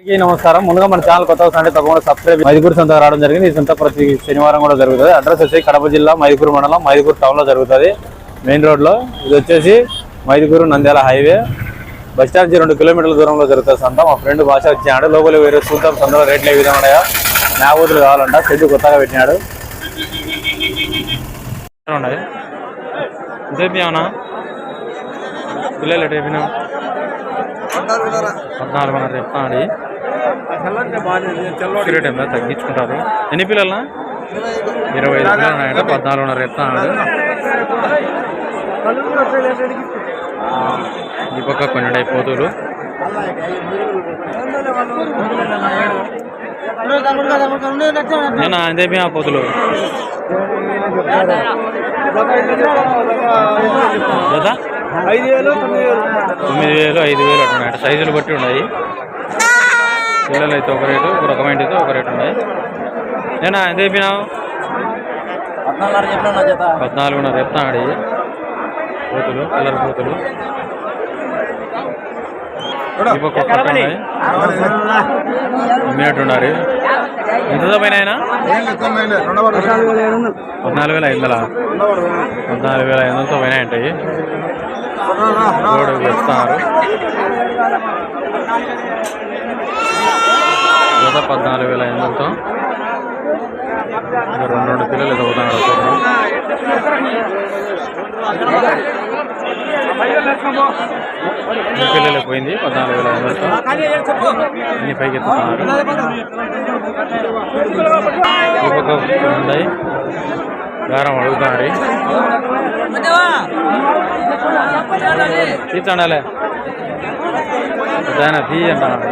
అందరికీ నమస్కారం. ముందుగా మన ఛానల్ కొత్త అంటే తప్పకుండా సబ్స్క్రైబ్ మైదుకూరు సొంత రావడం జరిగింది. ఈ సొంత ప్రతి శనివారం కూడా జరుగుతుంది. అడ్రస్ వచ్చి కడప జిల్లా మైదుకూరు మండలం మైదుకూరు టౌన్లో జరుగుతుంది. మెయిన్ రోడ్లో ఇది వచ్చేసి Mydukur Nandyal highway bus stand నుంచి రెండు కిలోమీటర్ల దూరంలో జరుగుతుంది సంత. మా ఫ్రెండ్ భాష వచ్చాడు లోపలి వేరే చూద్దాం సంతలో రేట్లు ఏ విధంగా ఉన్నాయో? మేబూతులు కావాలంట. షెడ్ కొత్తగా పెట్టినాడు. ఏమన్నా పిల్లలు రేపినా పద్నాలుగున్నర. చెప్తాను సీరియట్ తగ్గించుకుంటారు. ఎన్ని పిల్లలు ఇరవై ఐదు పిల్లలు ఉన్నాయంట పద్నాలుగున్నర చెప్తాను ఈ పక్క కొన్ని ఉన్నాయి పోతులు. నేను అంతే ఆ పోతులు. ఐదు వేలు తొమ్మిది వేలు. ఐదు వేలు అట్లా ఉన్నాయి సైజులు బట్టి ఉన్నాయి. పిల్లలు అయితే ఒక రేటు ఒక రకమైన అయితే ఒక రేటు ఉన్నాయి. నేను ఎంత చెప్పినావు? పద్నాలుగున్నర చెప్తాను అడిగి పోతులు కలర్ పోతులు. అమ్మినట్టున్నారు ఎంత పైన అయినా? పద్నాలుగు వేల ఐదు వందల పద్నాలుగు వేల ఐదు వందలతో పైన ఉంటాయి చెప్తున్నారు జత పద్నాలుగు వేల ఐదు వందలతో రెండు రెండు పిల్లలు ఎదుగుతున్నారు ఈ పిల్లలు పోయింది పద్నాలుగు వేల ఐదు వందలతో ఇన్ని పైకి ఎత్తుతున్నారు. ఈ పక్క ఉన్నాయి. బేరం అడుగుతున్నారు తీర్చండాలే దాని తీ అంటున్నాడు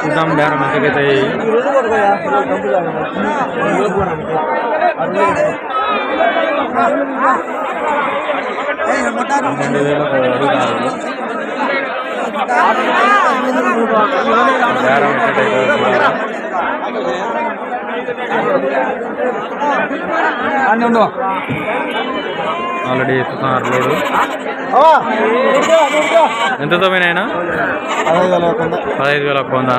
చూద్దాం బేరం ఎంతకైతే పన్నెండు వేలు అడుగుతున్నారు బేరం ఎంతకైతే ఆల్రెడీ ఎత్తుతున్నారు లోడు. ఎంతతో పోయినాయినా పదహైదు వేల ఒక్క వంద.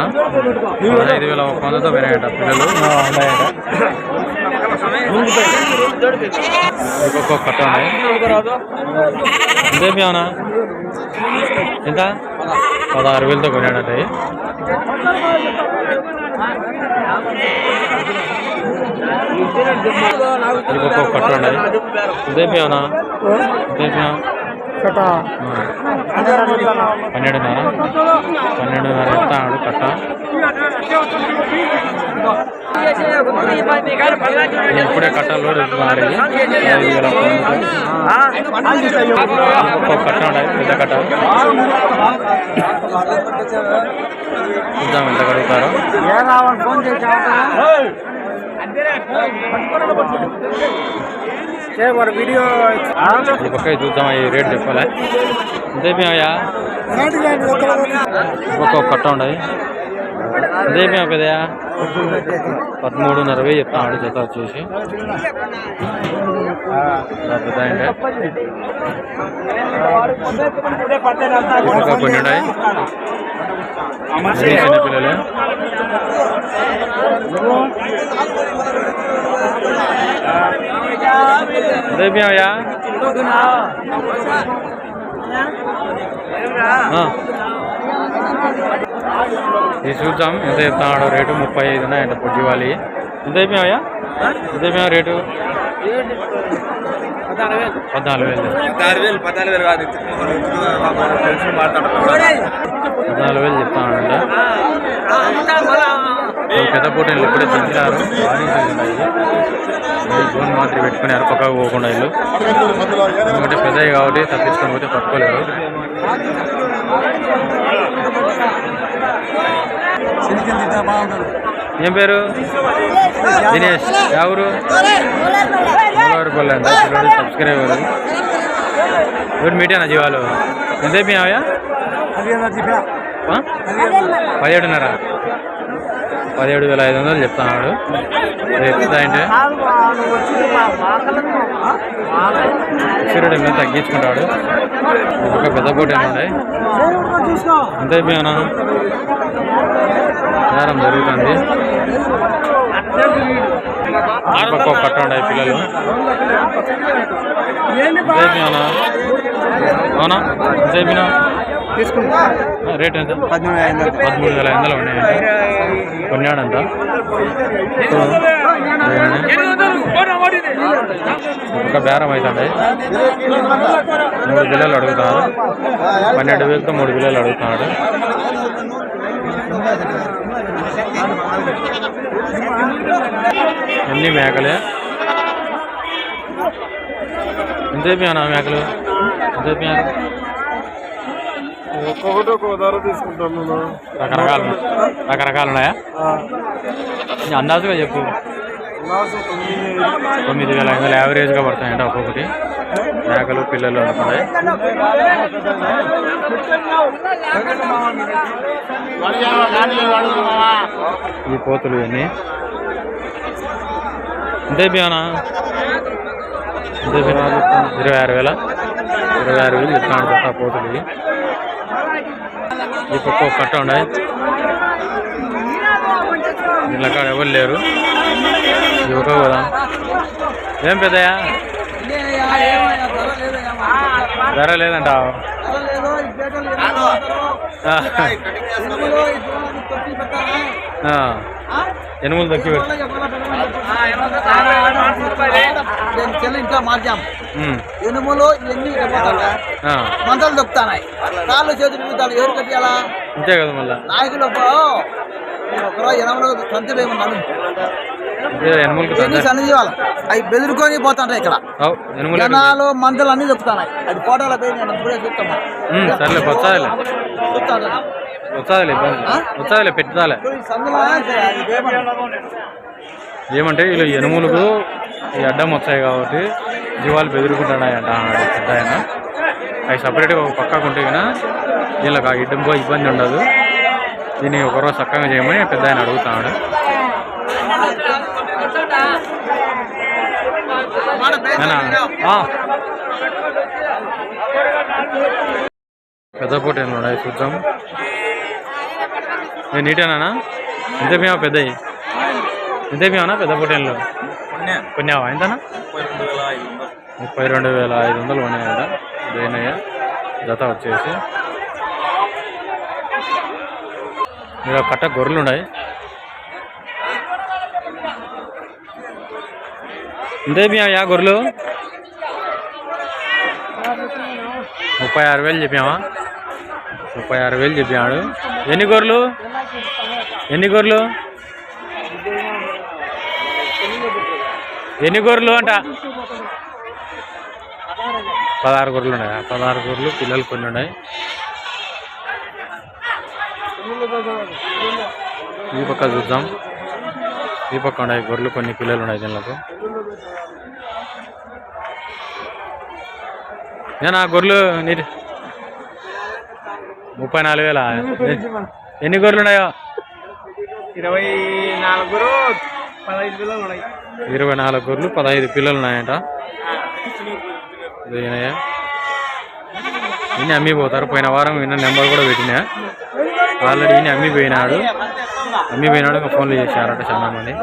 పదహైదు వేల ఒక్క వందతో పోయినాయట పిల్లలు. ఇంకొక కట్ట ఉన్నాయి. అవునా ఎంత? పదహారు వేలతో కొనాడట ఇవి. ఇంకొక కట్ట. పన్నెండున్నర. పన్నెండున్నర ఎంత ఆడు కట్ట? ఇప్పుడే కట్టలు మారి వేల ఒక్కొక్క కట్ట ఉండాలి పెద్ద కట్ట. చూద్దాం ఎంత కడుగుతారో. ఫోన్ చేసి వీడియో ఈ పక్క చూద్దాం ఈ రేట్ చెప్పాలి? ఎంతైపోయాయా ఒక్కొక్క కట్ట ఉండదు ఎంతైపోయా పెద్దయా పదమూడున్నర వెయ్యి చెప్తాడు జత వచ్చేసి. చాలా ఇంకా కొన్ని ఉన్నాయి. చిన్న పిల్లలే. ఎంతైపోయాయా ఇది చూద్దాం ఎంత చెప్తున్నాడు? రేటు ముప్పై ఐదు ఉన్నాయంట పొద్దువాలి ఎంత అయిపోయాయా ఎంత అయిపోయా రేటు? పద్నాలుగు వేలు. పదహారు వేలు పద్నాలుగు వేలు కాదు. పద్నాలుగు వేలు చెప్తానంట పెద్ద పోటీలు ఇప్పుడే బాగా జోన్ మాత్రం పెట్టుకున్నారు. పక్కకు పోకుండా ఇల్లు ఎందుకంటే పెద్దవి కాబట్టి తప్పించుకొని పోతే పట్టుకోలేరు ఏం పేరు? దినేష్. ఎవరు? అంట సబ్స్క్రైబర్ ఎవరు మీటేనా జీవాలు? ఎంత అయిపోయావా పదిహేడున్నర. పదిహేడు వేల ఐదు వందలు చెప్తున్నాడు. రేపు అంటే? సూర్యుడు మీద తగ్గించుకుంటాడు? ఒక పెద్ద పోటీ ఉన్నాయి ఎంత అయిపోయానా బేరం జరుగుతుంది. పక్క ఉన్నాయి పిల్లలు. ఎంత అయిపోయానా అవునా? ఎంత అయిపోయినా రేట్ ఎంత? పదమూడు వేల ఐదు వందలు ఉన్నాయంట. కొన్నాడంట. ఒక బేరం అవుతుంది మూడు పిల్లలు అడుగుతారు పన్నెండు వేలతో మూడు పిల్లలు అడుగుతున్నాడు. ఎన్ని మేకలే? ఎంతసేపు అన్న మేకలు? ఎంతసేపు ఒక్కొక్కటి ఒక్కొక్క ధర రకరకాలు రకరకాలు ఉన్నాయా? అందాజుగా చెప్పు. తొమ్మిది. వేల ఐదు వందలు యావరేజ్గా పడతాయంట ఒక్కొక్కటి. మేకలు పిల్లలు అనుకున్నాయి ఈ పోతులు ఇవన్నీ. అయిపోయానా ఎంత అయిపోయినా ఇరవై ఆరు వేల. ఇరవై ఆరు వేలు చెప్తాను. పోతులు ఈ పక్క కట్ట ఉన్నాయి. వీళ్ళ కాడ ఎవరు లేరు? యువక కదా ఏం పెద్దయా ధర లేదంట? ఎనుములు దక్కి పెట్టు ఇంట్లో మార్చాం ఉమ్, ఎనుములు ఎన్ని ఆ, మంటలు దొక్కుతాయి కాళ్ళు చేతులు విధాలు ఎవరు కట్టాలా అంతే కదా మళ్ళా నాయకులు ఒకరో ఎనమలో సంచులు ఏమన్నాను ఇదే ఎనుములకి ఎన్ని అవి బెదిరుకొని పోతుంటాయి ఇక్కడ? జనాలు మంటలు అన్ని దొక్కుతున్నాయి అది ఫోటోలో పోయి నేను ఇప్పుడే సర్లే వచ్చాదిలే వచ్చాదిలే? వచ్చాదిలే? ఏమంటే వీళ్ళు ఎనుములకు ఈ అడ్డం వచ్చాయి కాబట్టి జీవాలు బెదురుకుంటున్నాయంట అన్నాడు పెద్ద ఆయన అవి సపరేట్గా ఒక పక్కకు ఉంటే కన్నా వీళ్ళకి ఆ ఇడ్డంబో ఇబ్బంది ఉండదు. దీన్ని ఒకరోజు చక్కగా చేయమని పెద్ద ఆయన అడుగుతున్నాడు పెద్ద పూట నేనా? ఉన్నాయి? చూద్దాం. నేను నీటేనా ఎంత మేమా పెద్దవి ఎంత మేమా పెద్ద పొట్టేళ్ళు కొన్నావా? ఎంతనా? ముప్పై రెండు వేల ఐదు వందలు ఉన్నాయంట దేనయ్య జత వచ్చేసి. ఇక్కడ కట్ట గొర్రెలు ఉన్నాయి ఇంతే యా గొర్రెలు? ముప్పై ఆరు వేలు చెప్పామా ముప్పై ఆరు వేలు చెప్పాడు ఎన్ని గొర్రెలు? ఎన్ని గొర్రెలు? ఎన్ని గొర్రెలు అంట? పదహారు గొర్రెలు ఉన్నాయి? పదహారు గొర్రెలు పిల్లలు కొన్ని ఉన్నాయి. ఈ పక్క చూద్దాం. ఈ పక్క ఉన్నాయి గొర్రెలు కొన్ని పిల్లలు ఉన్నాయి దీనిలకు. నేను ఆ గొర్రెలు నీటి? ముప్పై నాలుగు వేల? ఎన్ని గొర్రెలు ఉన్నాయో ఇరవై నాలుగు పదహైదు పిల్లలు ఉన్నాయి ఇరవై నాలుగు గొర్రెలు పదహైదు పిల్లలు ఉన్నాయంట ఈయన అమ్మిపోతారు. పోయిన వారం ఈయన నెంబర్ కూడా పెట్టినా. ఆల్రెడీ ఈయన అమ్మిపోయినాడు. అమ్మిపోయినాడు పోయినాడు ఫోన్లు చేశారట చాలా మంది